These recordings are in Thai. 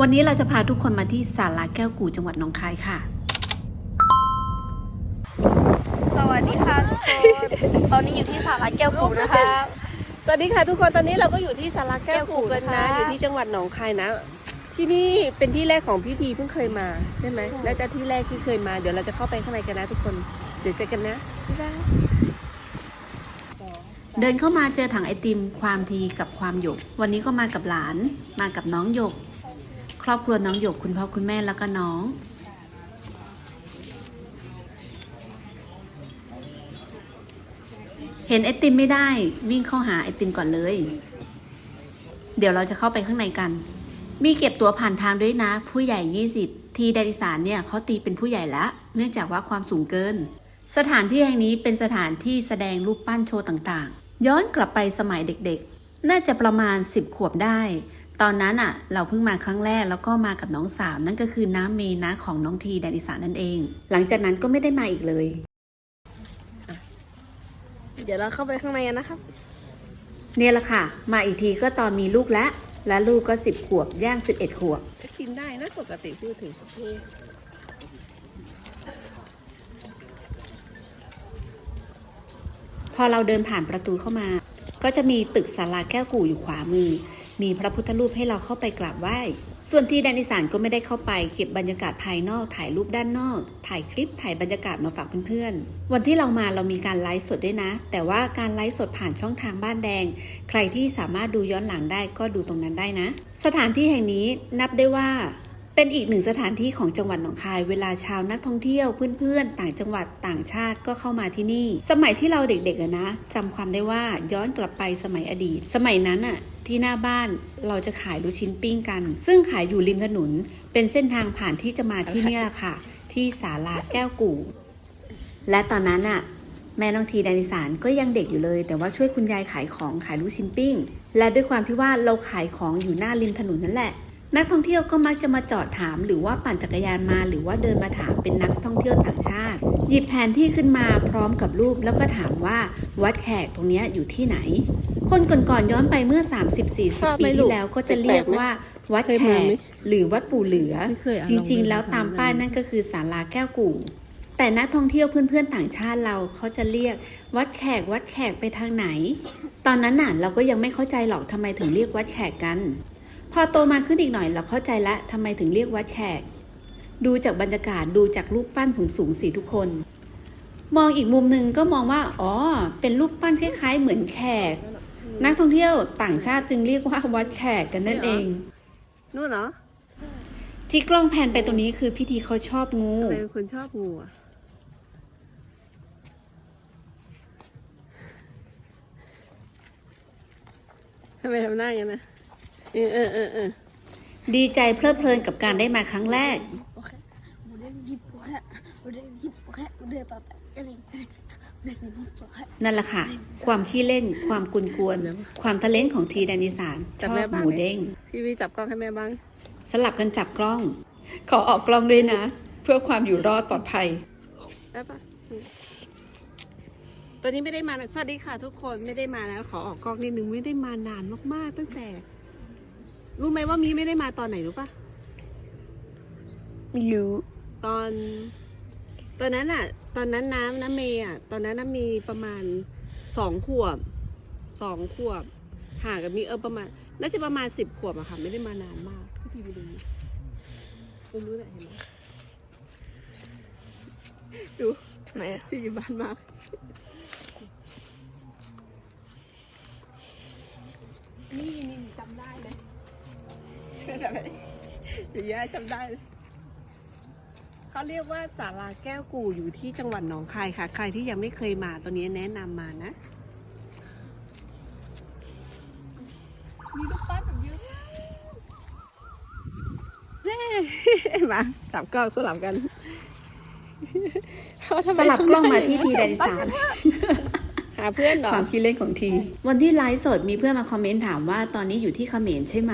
วันนี้เราจะพาทุกคนมาที่ศาลาแก้วกู่จังหวัดหนองคายค่ะ สวัสดีค่ะทุกคน ตอนนี้อยู่ที่สาราแก้วกูนะคะ สวัสดีค่ะทุกคนตอนนี้เราก็อยู่ที่สาราแก้วกูกันนะแก้วกูนะคะอยู่ที่จังหวัดหนองคายนะ ที่นี่เป็นที่แรกของพี่ทีเพิ่งเคยมาใช่ไหมน่าจะที่แรกที่เคยมาเดี๋ยวเราจะเข้าไปข้างในกันนะทุกคน เดี๋ยวเจอกันนะบ๊ายบายเดินเข้ามาเจอถังไอติมความทีกับความหยก วันนี้ก็มากับหลาน มากับน้องหยก ครอบครัวน้องหยกคุณพ่อคุณแม่แล้วก็น้อง เห็นไอติมไม่ได้วิ่งเข้าหาไอติมก่อนเลย เดี๋ยวเราจะเข้าไปข้างในกัน มีเก็บตัวผ่านทางด้วยนะ ผู้ใหญ่ 20 ทีแดดิสานเนี่ยเขาตีเป็นผู้ใหญ่แล้วเนื่องจากว่าความสูงเกิน สถานที่แห่งนี้เป็นสถานที่แสดงรูปปั้นโชว์ต่างๆ ย้อนกลับไปสมัยเด็กๆ น่าจะประมาณ 10 ขวบได้ ตอนนั้นอะเราเพิ่งมาครั้งแรกแล้วก็มากับน้องสาวนั่นก็คือน้ำเมนะของน้องทีแดนอีสานนั่นเอง หลังจากนั้นก็ไม่ได้มาอีกเลย เดี๋ยวเราเข้าไปข้างในกันนะครับ เนี่ยแหละค่ะ มาอีกทีก็ตอนมีลูกแล้วและลูกก็10ขวบย่าง11ขวบกินได้นะปกติพูดถึงพอเราเดินผ่านประตูเข้ามา ก็จะมีตึกศาลาแก้วกู่อยู่ขวามือ มีพระพุทธรูปให้เราเข้าไปกราบไหว้ ส่วนที่แดนอีสานก็ไม่ได้เข้าไปเก็บบรรยากาศภายนอกถ่ายรูปด้านนอก ถ่ายคลิปถ่ายบรรยากาศมาฝากเพื่อนๆ วันที่เรามาเรามีการไลฟ์สดด้วยนะ แต่ว่าการไลฟ์สดผ่านช่องทางบ้านแดง ใครที่สามารถดูย้อนหลังได้ก็ดูตรงนั้นได้นะ สถานที่แห่งนี้นับได้ว่า เป็นอีกหนึ่งสถานที่ของจังหวัดหนองคาย เวลาชาวนักท่องเที่ยวเพื่อนๆ ต่างจังหวัดต่างชาติก็เข้ามาที่นี่ สมัยที่เราเด็กๆอะนะจำความได้ว่าย้อนกลับไปสมัยอดีต สมัยนั้นอะที่หน้าบ้านเราจะขายลูกชิ้นปิ้งกัน ซึ่งขายอยู่ริมถนน เป็นเส้นทางผ่านที่จะมาที่นี่แหละค่ะ ที่ศาลาแก้วกู่ และตอนนั้นอะแม่น้องทีแดนิสานก็ยังเด็กอยู่เลย แต่ว่าช่วยคุณยายขายของขายลูกชิ้นปิ้ง และด้วยความที่ว่าเราขายของอยู่หน้าริมถนนนั่นแหละ นักท่องเที่ยวก็มักจะมาจอดถามหรือว่าปั่นจักรยานมา หรือว่าเดินมาถามเป็นนักท่องเที่ยวต่างชาติ หยิบแผนที่ขึ้นมาพร้อมกับรูปแล้วก็ถามว่าวัดแขกตรงเนี้ยอยู่ที่ไหน คนก่อนๆย้อนไปเมื่อ 30-40 ปีที่แล้วก็จะเรียกว่า วัดแขกหรือวัดปู่เหลือ จริงๆ แล้วตามป้ายนั่นก็คือศาลาแก้วกู่แต่นักท่องเที่ยวเพื่อนๆต่างชาติเราเขาจะเรียก วัดแขกวัดแขกไปทางไหน ตอนนั้นน่ะเราก็ยังไม่เข้าใจหรอกทำไมถึงเรียกวัดแขกกัน พอโตมาขึ้นอีกหน่อยเราเข้าใจละทำไมถึงเรียกวัดแขก ดูจากบรรยากาศดูจากรูปปั้นสูงๆสีทุกคน มองอีกมุมหนึ่งก็มองว่า อ๋อ เป็นรูปปั้นคล้ายๆ เหมือนแขก นักท่องเที่ยวต่างชาติจึงเรียกว่าวัดแขกกันนั่นเองนู่นเหรอที่กล้องแพนไปตรงนี้คือพิธีเขาชอบงูทำไมเป็นคนชอบงูอะทำไมทำหน้าอย่างนั้นนะ เออเออเออเออดีใจเพลิดเพลินกับการได้มาครั้งแรกโอเคโมเดลฮิปโอเคโมเดลฮิปโอเคโมเดลปะปะอะไรเด็กนี่โอเคนั่นแหละค่ะ ความขี้เล่น ความกุนกวนๆความทะเลนของทีแดนิสานชอบหมูเด้ง พี่วีจับกล้องให้แม่บ้าง สลับกันจับกล้อง ขอออกกล้องด้วยนะ เพื่อความอยู่รอดปลอดภัยได้ปะอืมตอนนี้ไม่ได้มา สวัสดีค่ะทุกคนไม่ได้มาแล้วขอออกกล้องนิดนึงไม่ได้มานานมากๆ ตั้งแต่ รู้ไหมว่ามีไม่ได้มาตอนไหนรู้ปะไม่รู้ ตอน ตอนนั้นอะตอนนั้นน้ำน้ำเมย์อะตอนนั้นน้ำมีประมาณสองขวบสองขวบห่างกับมีเออประมาณน่าจะประมาณสิบขวบอะค่ะ ไม่ได้มานานมากพี่ทีไปดูคุณรู้แหละเห็นไหมดูไหนชื่ออยู่บ้านมากนี่นี่จำได้เลย จำได้เดี๋ยวย่าจำได้เลยเขาเรียกว่าศาลาแก้วกู่อยู่ที่จังหวัดหนองคายค่ะ ใครที่ยังไม่เคยมาตอนนี้แนะนำมานะ มีลูกปั้นแบบเยอะมากเย้มาจับกล้องสลับกันเขาทำไมสลับกล้องมาที่ทีแดนิสานหาเพื่อนเหรอความคิดเล่นของที วันที่ไลฟ์สดมีเพื่อนมาคอมเมนต์ถามว่าตอนนี้อยู่ที่เขมรใช่ไหม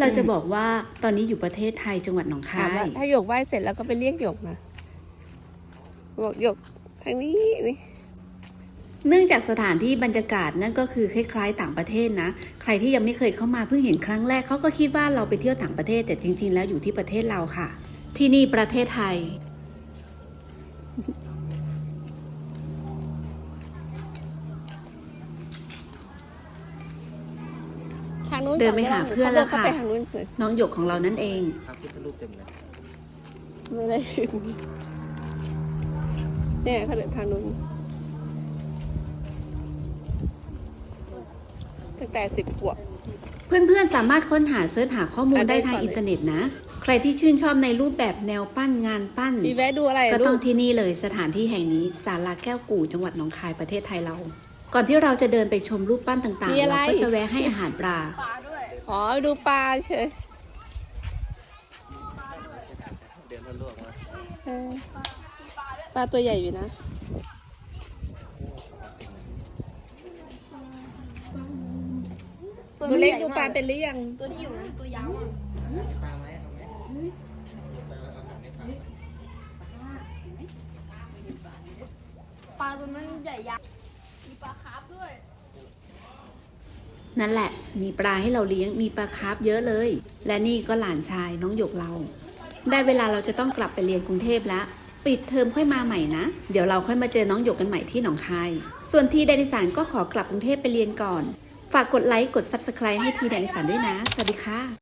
เราจะบอกว่าตอนนี้อยู่ประเทศไทยจังหวัดหนองถาคามว่าย ถ้าหยกไหว้เสร็จแล้วก็ไปเรียกหยกมาบอกหยกทางนี้นี่เนื่องจากสถานที่บรรยากาศนั่นก็คือคล้ายๆต่างประเทศนะ ใครที่ยังไม่เคยเข้ามาเพิ่งเห็นครั้งแรกเขาก็คิดว่าเราไปเที่ยวต่างประเทศ แต่จริง ๆ แล้วอยู่ที่ประเทศเราค่ะ ที่นี่ประเทศไทย ทาง นู้นเดินไปหาเพื่อนแล้วค่ะขาไปทางนู้นเลยน้องหยกของเรานั่นเองพระพุทธรูปเต็มเลยไม่ได้ขึ้นเนี่ยเขาเดินทางนู้นตั้งแต่สิบขวบเพื่อนๆ สามารถค้นหาเสิร์ชหาข้อมูลอะได้ได้ทางก่อนเลยอินเทอร์เน็ตนะ ใครที่ชื่นชอบในรูปแบบแนวปั้นงานปั้นมีแวะดูอะไรก็ลูต้องกที่นี่เลยสถานที่แห่งนี้ศาลาแก้วกู่จังหวัดหนองคายประเทศไทยเรา ก่อนที่เราจะเดินไปชมรูปปั้นต่างมีๆ อะไร เราก็จะแวะให้อาหารปลา ปลาด้วย อ๋อ ดูปลาเฉยเดินทะลุออกมาเออปลาตัวใหญ่อยู่นะ ตัวเล็กดูปลาเป็นหรือยัง ตัวที่อยู่นั้นตัวยาวอะปลาไหมเอาไหมปลาเอาหางให้ปลาปลาตัวนั้นใหญ่ยักษ์มี ปลาคาร์ฟด้วย นั่นแหละ มีปลาให้เราเลี้ยง มีปลาคาร์ฟเยอะเลย และนี่ก็หลานชายน้องหยกเรา ได้เวลาเราจะต้องกลับไปเรียนกรุงเทพแล้ว ปิดเทอมค่อยมาใหม่นะ เดี๋ยวเราค่อยมาเจอน้องหยกกันใหม่ที่หนองคาย ส่วนทีแดนิสานก็ขอกลับกรุงเทพไปเรียนก่อน ฝากกดไลค์ กด Subscribe ให้ทีแดนิสานด้วยนะ สวัสดีค่ะ